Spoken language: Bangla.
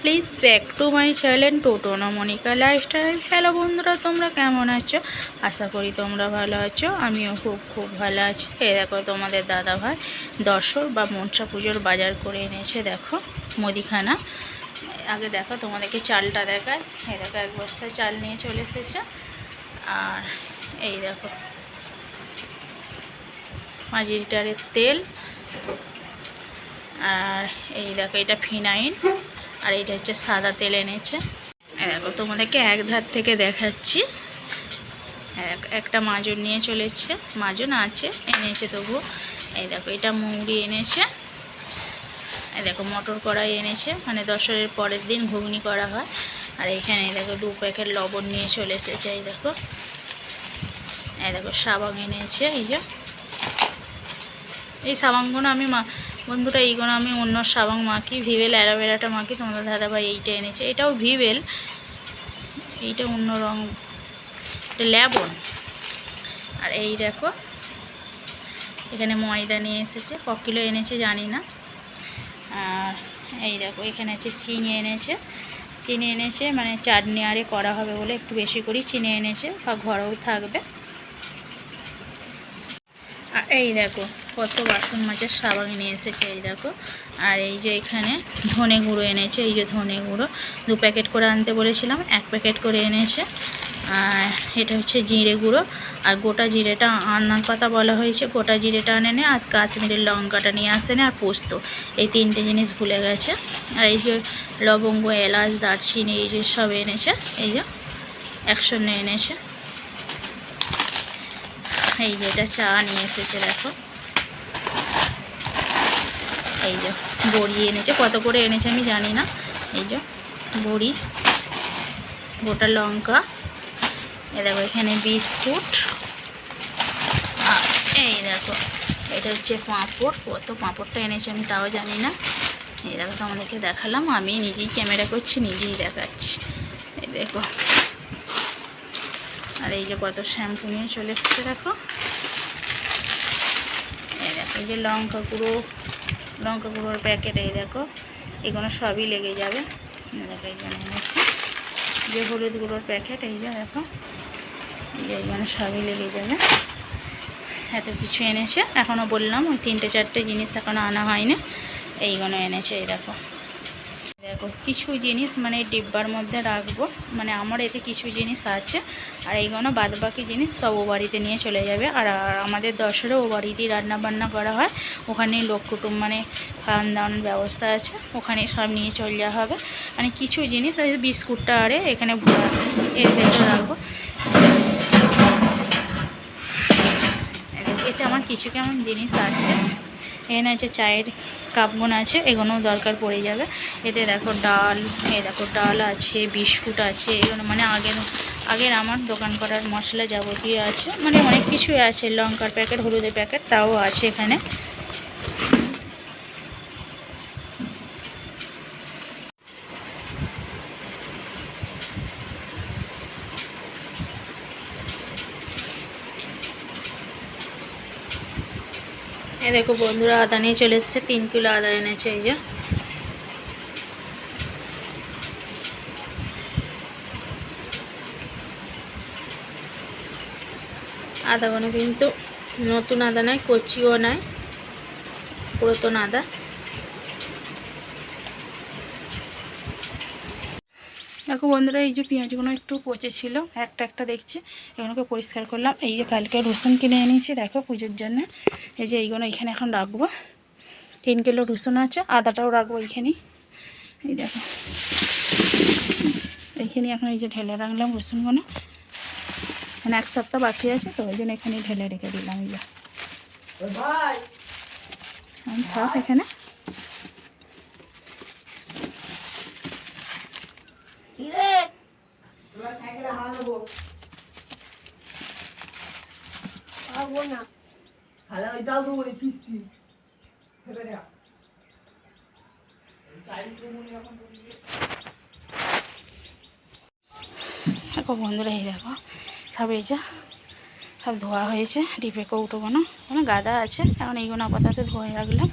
Please back to my channel Toto Namonika lifestyle. Hello বন্ধুরা, তোমরা কেমন আছো? আশা করি তোমরা ভালো আছো, আমিও খুব খুব ভালো আছি। এ দেখো তোমাদের দাদা ভাই দশর বা মনসা পুজোর বাজার করে এনেছে, দেখো, মুদিখানা। আগে দেখো তোমাদেরকে চালটা দেখায় এই দেখো এক বস্তা চাল নিয়ে চলে এসেছে। আর এই দেখো পাঁচ লিটারের তেল। আর এই দেখো এটা ফিনাইন আর এটা হচ্ছে সাদা তেল এনেছে। দেখো তোমাদেরকে এক ধার থেকে দেখাচ্ছি। এক, একটা মাজন নিয়ে চলেছে। মাজন আছে, এনেছে তবু। এই দেখো, এটা মৌরি এনেছে। এই দেখো, মটর কড়াই এনেছে। মানে দশরের পরের দিন ঘুগনি করা হয়। আর এখানে দেখো, দু প্যাকেট লবণ নিয়ে চলে এসেছে, এই দেখো। এই দেখো সাবান এনেছে, এই যে। এই সাবানগুলো আমি বন্ধুরা এইগুলো আমি অন্য সাবান মাখি ভিভেল অ্যালোভেরাটা মাখি, তোমাদের দাদাভাই এইটা এনেছে। এটাও ভিভেল এইটা অন্য রং ল্যাবন। আর এই দেখো, এখানে ময়দা নিয়ে এসেছে ক কিলো এনেছে জানি না। আর এই দেখো, এখানে আছে চিনি এনেছে। চিনি এনেছে মানে চাটনি আরে করা হবে বলে একটু বেশি করেই চিনি এনেছে, বা ঘরেও থাকবে। এই দেখো, কত বাসন মাছের সাবান নিয়ে এসেছে, এই দেখো। আর এই যে এখানে ধনে গুঁড়ো এনেছে, এই যে ধনে গুঁড়ো। দু প্যাকেট করে আনতে বলেছিলাম, এক প্যাকেট করে এনেছে। আর এটা হচ্ছে জিরে গুঁড়ো। আর গোটা জিরেটা আনার কথা বলা হয়েছে, গোটা জিরেটা আনেনি আজ কাশ্মীরের লঙ্কাটা নিয়ে আসে আসেনি আর পোস্ত। এই তিনটে জিনিস ভুলে গেছে। আর এই যে লবঙ্গ, এলাচ, দারচিনি, এই যে সব এনেছে, এই যে একশো এনেছে। এই যে এটা চা নিয়ে এসেছে, দেখো। এই যে বড়ি এনেছে, কত করে এনেছে আমি জানি না। এই যে বড়ি গোটা লঙ্কা, এ দেখো এখানে বিস্কুট এই দেখো, এটা হচ্ছে পাঁপড়, কত পাঁপড়টা এনেছে আমি তাও জানি না। এই দেখো তোমাদেরকে দেখালাম, আমি নিজেই ক্যামেরা করছি, নিজেই দেখাচ্ছি। এই দেখো আর এই যে কত শ্যাম্পু নিয়ে চলে এসছে, দেখো। এই দেখো, এই যে লঙ্কা গুঁড়ো, লঙ্কা গুঁড়োর প্যাকেট, এই দেখো, এগুলো সবই লেগে যাবে। দেখো, এই জন্য যে হলুদ গুঁড়োর প্যাকেট, এই যে দেখো, এই যে এইখানে সবই লেগে যাবে। এত কিছু এনেছে এখনও বললাম, ওই তিনটে চারটে জিনিস এখনও আনা হয়নি, এইগুলো এনেছে, এই দেখো। দেখো, কিছু জিনিস মানে ডিব্বার মধ্যে রাখব মানে আমার এতে কিছু জিনিস আছে আর এইগুলো বাদ বাকি জিনিস সব ও বাড়িতে নিয়ে চলে যাবে। আর আমাদের দশেরও ও বাড়িতেই রান্না বান্না করা হয়। ওখানেই লোক কুটুম মানে খাওয়ান দাওয়ানোর ব্যবস্থা আছে। ওখানে সব নিয়ে চলে যাওয়া হবে। মানে কিছু জিনিস আর বিস্কুটটা আরে এখানে এর ভেতরে রাখব। এতে আমার কিছু কেমন জিনিস আছে। এখানে আছে চায়ের কাপগুন আছে এগুলোও দরকার পড়ে যাবে। এতে দেখো ডাল, এ দেখো ডাল আছে, বিস্কুট আছে, এগুলো মানে আগের আগের আমার দোকান করার মশলা যাবতীয় আছে। মানে অনেক কিছুই আছে, লঙ্কার প্যাকেট, হলুদের প্যাকেট, তাও আছে এখানে। এই দেখো বন্ধুরা, আদা নিয়ে চলে এসেছে, তিন কিলো আদা এনেছে, এই যে। আদাগুলো কিন্তু নতুন আদা নয়, কচিও নয়, পুরাতন আদা। দেখো বন্ধুরা, এই যে পেঁয়াজগুলো একটু পচে ছিল, একটা একটা দেখছি, এগুলোকে পরিষ্কার করলাম। এই যে কালকে রসুন কিনে এনেছি, দেখো পুজোর জন্য। এই যে এইগুলো এখানে এখন রাখব। তিন কিলো রসুন আছে, আদাটাও রাখব এইখানেই এই দেখো। এইখানে এখন এই যে ঢেলে রাখলাম রসুনগুলো। মানে এক সপ্তাহ বাকি আছে তো ওই জন্য এখানে ঢেলে রেখে দিলাম এই যে। আমি থাক এখানে। দেখো বন্ধুরা এই দেখো। সব এই যে সব ধোয়া হয়েছে, ডিপে কৌটোগুলো মানে গাদা আছে। এখন এইগুলো আপাতত ধোয়া রাখলাম।